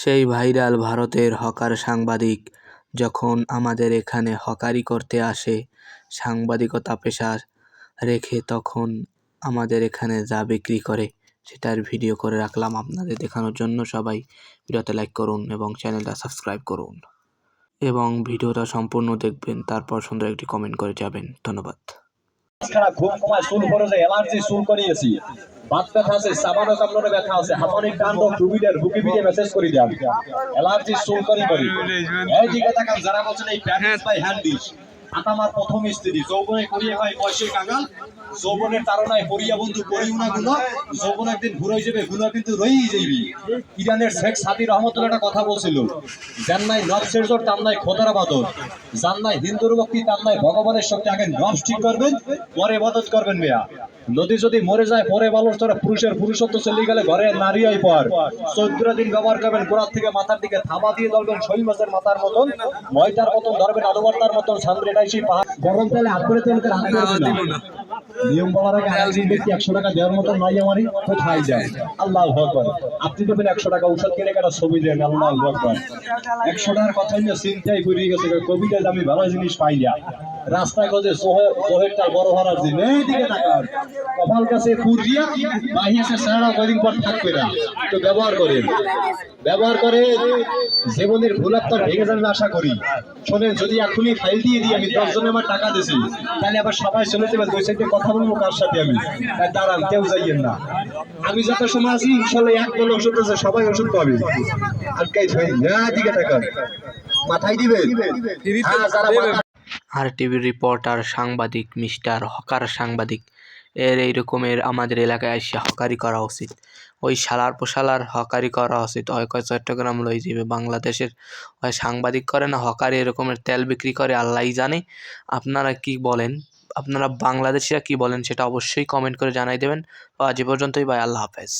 সেই ভাইরাল ভারতের হকার সাংবাদিক যখন আমাদের এখানে হকারি করতে আসে, সাংবাদিকতা পেশা রেখে তখন আমাদের এখানে যা বিক্রি করে সেটার ভিডিও করে রাখলাম আপনাদের দেখানোর জন্য। সবাই ভিডিওতে লাইক করুন এবং চ্যানেলটা সাবস্ক্রাইব করুন এবং ভিডিওটা সম্পূর্ণ দেখবেন, তারপর সুন্দর একটি কমেন্ট করে যাবেন। ধন্যবাদ। অ্যালার্জি চুল করিয়েছি। বাত ব্যথা আছে সাবানো ব্যথা আছে। হামানিক মেসেজ করে করি করি। এই দিকে তাকান, যারা বলছেন এই হ্যান্ডিস আতামার প্রথম স্ত্রী, যৌবনে করিয়ে কাঙাল। যৌবনের করিয়া বন্ধু করিও না যৌবন একদিন ঘুরে যাবে গুলো কিন্তু রয়েই যাইবি। ইরানের শেখ সাদি রহমতুল্লাহ একটা কথা বলছিল জান্নাই নবসের জোর তান্নাই খোদার বাদর জান্নাই হিন্দুর ভক্তি তান্নাই ভগবানের শক্তি। আগে নবস ঠিক করবেন, পরে ইবাদত করবেন মেয়া। নদী যদি মরে যায় পরে বালুর তোরা পুরুষের পুরুষত্ব চলে গেলে ঘরে নারী আই পর চৌদ্দ দিন ব্যবহার করবেন গোড়ার থেকে মাথার দিকে থাবা দিয়ে ধরবেন শৈল মাছের মাথার মতন ময়দার মতন ধরবেন আদবার্তার মতন সেই পাহাড়। গরম তেলে হাত করে তেলকে নিয়ম বলার আগে আরেকজন ব্যক্তি একশো টাকা দেওয়ার মতন নাই আমারই কোথায় যায়। আল্লাহ ভগবান আপনি দেবেন একশো টাকা ঔষধ কিনে একটা ছবি দেন আল্লাহ ভগবান একশো টাকার কথা নিয়ে চিন্তাই পড়ে গেছে কবিতায় আমি ভালো জিনিস পাই না। রাস্তায় গজে সোহেরটা বড় হওয়ার দিন। এইদিকে তাকান। কপাল কাছে পুরিয়া সারা কদিন পর থাকবে না তো ব্যবহার করেন। ব্যবহার করে জীবনের ভুলাত্তর ভেঙে যাবেন আশা করি। শোনেন যদি এখনই ফাইল দিয়ে দিই আমি আমার টাকা দিছি। তাহলে আবার সবাই চলে যাবে দুই সাইডে কথা বলব কার সাথে আমি? দাঁড়ান কেউ যাইয়েন না। আমি যত সময় আছি ইনশাল্লাহ এক বলে ওষুধ আছে সবাই ওষুধ পাবে। আর কাই না দিকে টাকা মাথায় দিবেন? হ্যাঁ যারা আর টিভির রিপোর্টার সাংবাদিক মিস্টার হকার সাংবাদিক। এর এই রকমের আমাদের এলাকায় এসে হকারি করা উচিত। ওই শালার পোশালার হকারি করা উচিত। হয় কয় চট্টগ্রাম লই যাবে বাংলাদেশের হয় সাংবাদিক করে না, হকারি এরকমের তেল বিক্রি করে, আল্লাহই জানে। আপনারা কি বলেন? আপনারা বাংলাদেশিরা কি বলেন সেটা অবশ্যই কমেন্ট করে জানাই দেবেন। আজ পর্যন্তই ভাই, আল্লাহ হাফেজ।